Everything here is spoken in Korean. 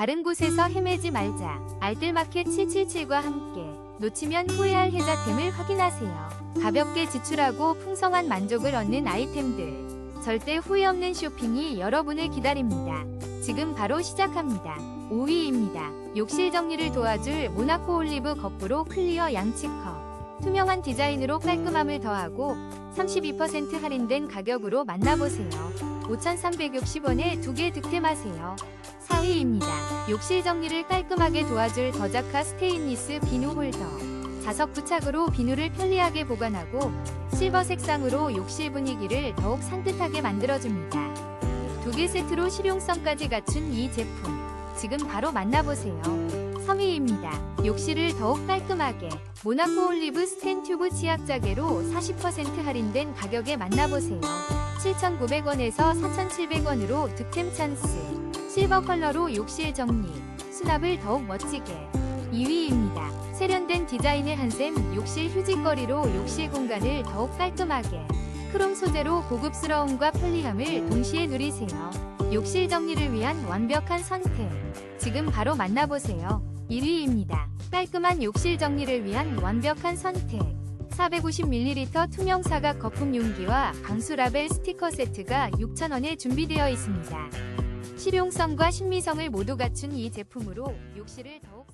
다른 곳에서 헤매지 말자. 알뜰마켓 777과 함께 놓치면 후회할 혜자템을 확인하세요. 가볍게 지출하고 풍성한 만족을 얻는 아이템들. 절대 후회 없는 쇼핑이 여러분을 기다립니다. 지금 바로 시작합니다. 5위입니다. 욕실 정리를 도와줄 모나코 올리브 거프로 클리어 양치컵. 투명한 디자인으로 깔끔함을 더하고 32% 할인된 가격으로 만나보세요. 5,360원에 두 개 득템하세요. 4위입니다. 욕실 정리를 깔끔하게 도와줄 더자카 스테인리스 비누 홀더. 자석 부착으로 비누를 편리하게 보관하고 실버 색상으로 욕실 분위기를 더욱 산뜻하게 만들어줍니다. 두 개 세트로 실용성까지 갖춘 이 제품. 지금 바로 만나보세요. 3위입니다. 욕실을 더욱 깔끔하게 모나코 올리브 스텐 튜브 치약 자개로 40% 할인된 가격에 만나보세요. 7,900원에서 4,700원으로 득템 찬스. 실버 컬러로 욕실 정리, 수납을 더욱 멋지게. 2위입니다. 세련된 디자인의 한샘 욕실 휴지거리로 욕실 공간을 더욱 깔끔하게. 크롬 소재로 고급스러움과 편리함을 동시에 누리세요. 욕실 정리를 위한 완벽한 선택. 지금 바로 만나보세요. 1위입니다. 깔끔한 욕실 정리를 위한 완벽한 선택. 450ml 투명 사각 거품 용기와 방수 라벨 스티커 세트가 6,000원에 준비되어 있습니다. 실용성과 신미성을 모두 갖춘 이 제품으로 욕실을 더욱